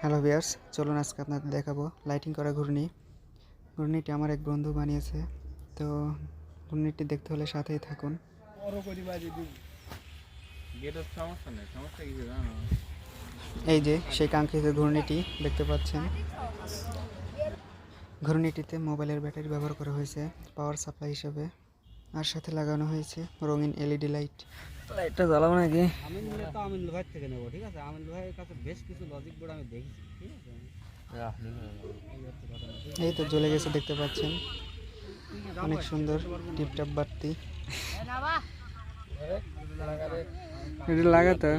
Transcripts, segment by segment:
Hello viewers চলুন আজকে আপনাদের দেখাবো লাইটিং করা ঘূর্ণি। ঘূর্ণিটি আমার এক বন্ধু বানিয়েছে। তো ঘূর্ণিটি দেখতে হলে সাথেই থাকুন। এই যে, সেই কাঙ্ক্ষিত ঘূর্ণিটি দেখতে পাচ্ছেন। ঘূর্ণিটিতে মোবাইলের ব্যাটারি ব্যবহার করা হয়েছে পাওয়ার সাপ্লাই হিসেবে। আর সাথে লাগানো হয়েছে রঙিন এলইডি লাইট লাইটটা জ্বালাবো নাকি? আমিনুল তো আমিনুল ভাই থেকে নেব ঠিক আছে? আমিনুল ভাইয়ের কাছে বেশ কিছু লজিক বোর্ড আমি দেখেছি ঠিক আছে? এই তো জ্বলে গেছে দেখতে পাচ্ছেন। অনেক সুন্দর টিপটাপ বাড়তি এটা লাগাতো?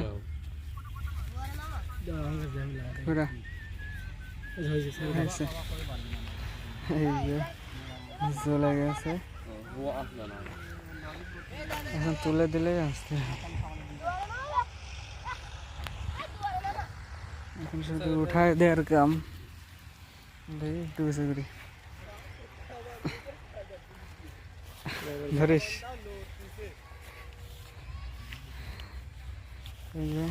জ্বলে গেছে। এখন তুলে দিলে আসতে এখন শুধু উঠায় দেওয়ার কাম দেখি একটু বেশি করি ধরিস এই যে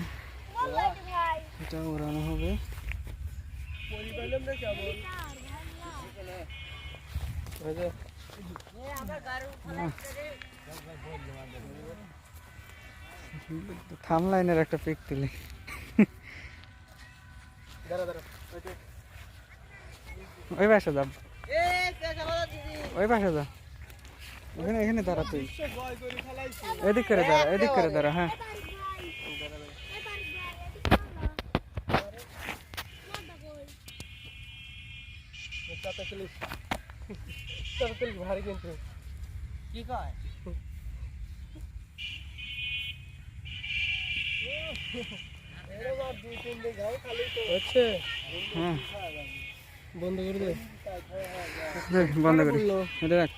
এটা উড়ানো হবে থাম লাইনের একটা পিক তুলি। ওই পাশে যা। ওই পাশে যা। ওখানে এখানে দাঁড়া তুই। এদিক করে দাঁড়া এদিক করে দাঁড়া হ্যাঁ। কি কয়? হ্যাঁ বন্ধ করে দে। দে, বন্ধ করি। এটা রাখ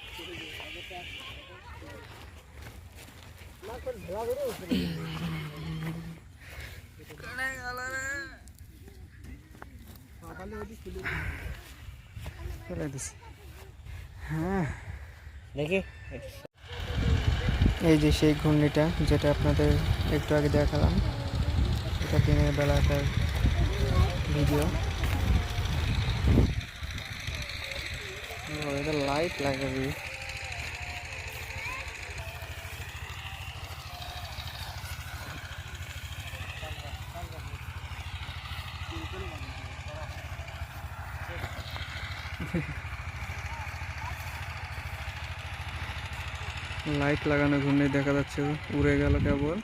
ফেলে দিছি। হ্যাঁ। দেখি। এই যে সেই ঘূর্ণিটা যেটা আপনাদের একটু আগে দেখালাম। এটা দিনের বেলাকার ভিডিও। এটা লাইট লাগাবি লাইট লাগানো ঘূর্ণি দেখা যাচ্ছে, উড়ে গেল কেবল।